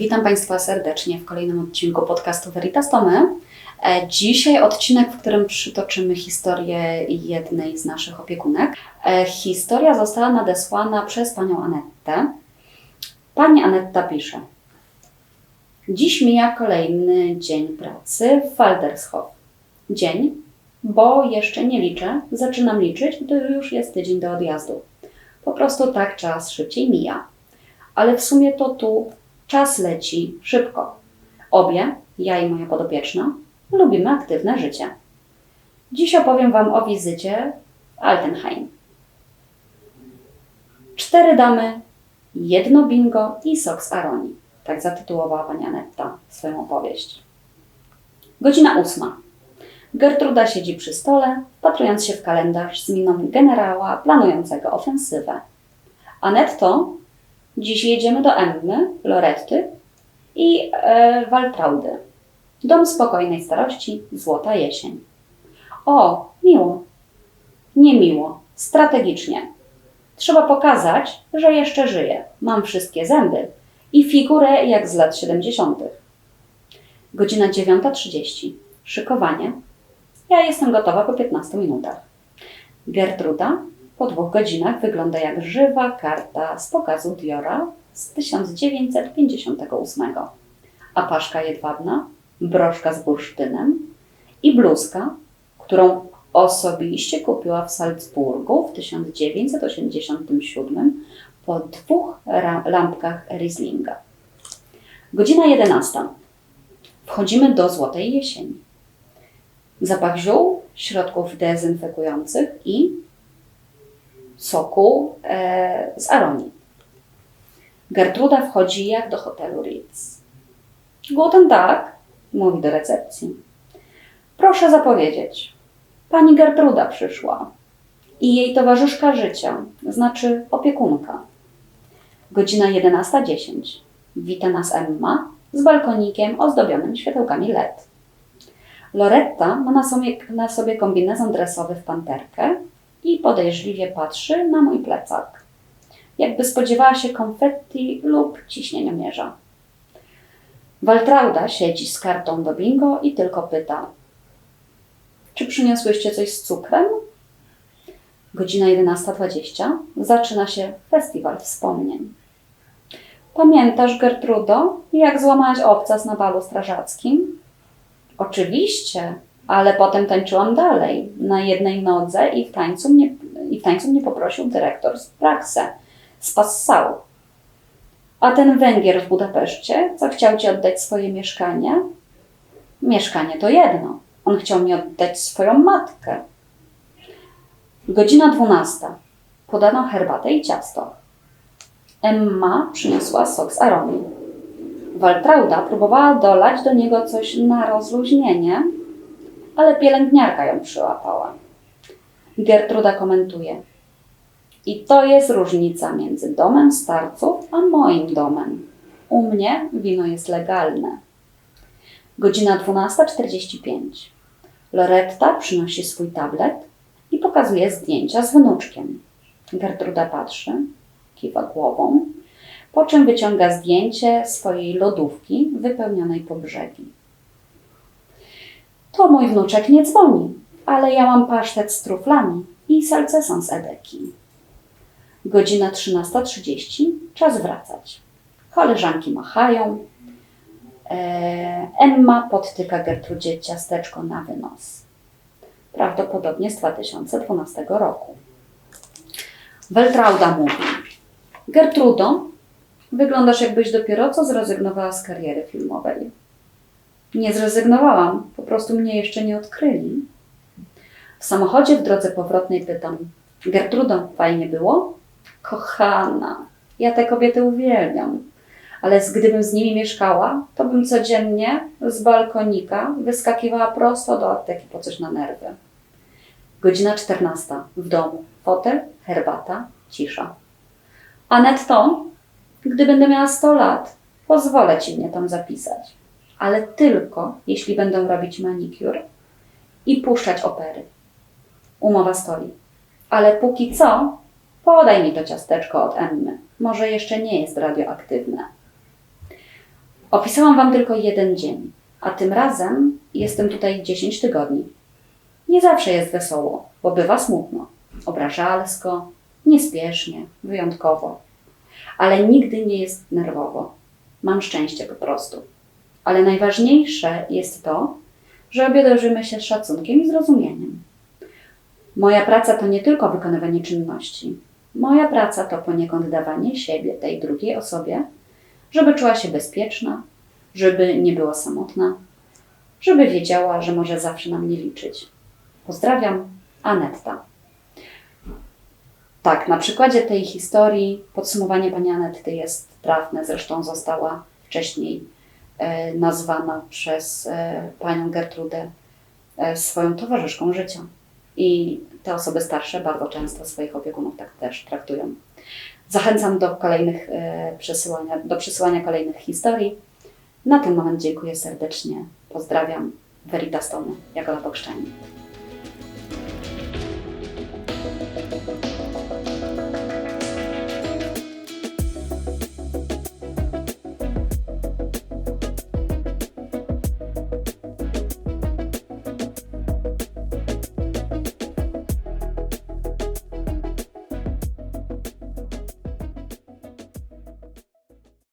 Witam Państwa serdecznie w kolejnym odcinku podcastu Veritas to my. E, Dzisiaj odcinek, w którym przytoczymy historię jednej z naszych opiekunek. E, Historia została nadesłana przez panią Anetę. Pani Anetta pisze. Dziś mija kolejny dzień pracy w Waldershof. Dzień, bo jeszcze nie liczę, zaczynam liczyć, gdy już jest tydzień do odjazdu. Po prostu tak czas szybciej mija. Ale w sumie to tu czas leci szybko. Obie, ja i moja podopieczna, lubimy aktywne życie. Dziś opowiem Wam o wizycie w Altenheim. Cztery damy, jedno bingo i sok z Aroni. Tak zatytułowała pani Anetta swoją opowieść. Godzina ósma. Gertruda siedzi przy stole, wpatrując się w kalendarz z miną generała planującego ofensywę. Anetto, dziś jedziemy do Emmy, Loretty i e, Waltraudy. Dom spokojnej starości, złota jesień. O, miło. Niemiło, strategicznie. Trzeba pokazać, że jeszcze żyję. Mam wszystkie zęby i figurę jak z lat 70. Godzina 9.30. Szykowanie. Ja jestem gotowa po 15 minutach. Gertruda po dwóch godzinach wygląda jak żywa karta z pokazu Diora z 1958. A paszka jedwabna, broszka z bursztynem i bluzka, którą osobiście kupiła w Salzburgu w 1987 po dwóch lampkach Rieslinga. Godzina 11. Wchodzimy do Złotej Jesieni. Zapach ziół, środków dezynfekujących i soku e, z aronii. Gertruda wchodzi jak do hotelu Ritz. Guten Tag, mówi do recepcji. Proszę zapowiedzieć. Pani Gertruda przyszła i jej towarzyszka życia, znaczy opiekunka. Godzina 11.10. Wita nas Emma z balkonikiem ozdobionym światełkami LED. Loretta ma na sobie, na sobie kombinezon dresowy w panterkę i podejrzliwie patrzy na mój plecak. Jakby spodziewała się konfetti lub ciśnieniomierza. Waltrauda siedzi z kartą do bingo i tylko pyta: Czy przyniosłyście coś z cukrem? Godzina 11.20 zaczyna się festiwal wspomnień. Pamiętasz, Gertrudo, jak złamałaś obcas na balu strażackim? Oczywiście, ale potem tańczyłam dalej, na jednej nodze i w tańcu mnie, i w tańcu mnie poprosił dyrektor z Praxe, z Passau. A ten Węgier w Budapeszcie, co chciał ci oddać swoje mieszkanie? Mieszkanie to jedno. On chciał mi oddać swoją matkę. Godzina dwunasta. Podano herbatę i ciasto. Emma przyniosła sok z aronii. Waltrauda próbowała dolać do niego coś na rozluźnienie, ale pielęgniarka ją przyłapała. Gertruda komentuje. I to jest różnica między domem starców a moim domem. U mnie wino jest legalne. Godzina 12.45. Loretta przynosi swój tablet i pokazuje zdjęcia z wnuczkiem. Gertruda patrzy, kiwa głową, po czym wyciąga zdjęcie swojej lodówki wypełnionej po brzegi. To mój wnuczek nie dzwoni, ale ja mam pasztet z truflami i salceson z edeki. Godzina 13.30, czas wracać. Koleżanki machają. Eee, Emma podtyka Gertrudzie ciasteczko na wynos. Prawdopodobnie z 2012 roku. Weltrauda mówi. Gertrudo, wyglądasz jakbyś dopiero co zrezygnowała z kariery filmowej. Nie zrezygnowałam, po prostu mnie jeszcze nie odkryli. W samochodzie w drodze powrotnej pytam: Gertrudo, fajnie było? Kochana, ja te kobiety uwielbiam, ale gdybym z nimi mieszkała, to bym codziennie z balkonika wyskakiwała prosto do apteki po coś na nerwy. Godzina 14. W domu. Fotel, herbata, cisza. Anetto, gdy będę miała 100 lat, pozwolę ci mnie tam zapisać. Ale tylko, jeśli będę robić manikur i puszczać opery. Umowa stoi. Ale póki co, podaj mi to ciasteczko od Emmy. Może jeszcze nie jest radioaktywne. Opisałam Wam tylko jeden dzień, a tym razem jestem tutaj 10 tygodni. Nie zawsze jest wesoło, bo bywa smutno, obrażalsko, niespiesznie, wyjątkowo. Ale nigdy nie jest nerwowo. Mam szczęście po prostu. Ale najważniejsze jest to, że obie dążymy się z szacunkiem i zrozumieniem. Moja praca to nie tylko wykonywanie czynności. Moja praca to poniekąd dawanie siebie tej drugiej osobie, żeby czuła się bezpieczna, żeby nie była samotna, żeby wiedziała, że może zawsze na mnie liczyć. Pozdrawiam, Anetta. Tak, na przykładzie tej historii podsumowanie pani Anetty jest trafne, zresztą została wcześniej nazwana przez e, panią Gertrudę e, swoją towarzyszką życia. I te osoby starsze bardzo często swoich opiekunów tak też traktują. Zachęcam do kolejnych e, przesyłania, do przesyłania kolejnych historii. Na ten moment dziękuję serdecznie. Pozdrawiam. Veritas Tomu, Jagoda Bokrzczanie.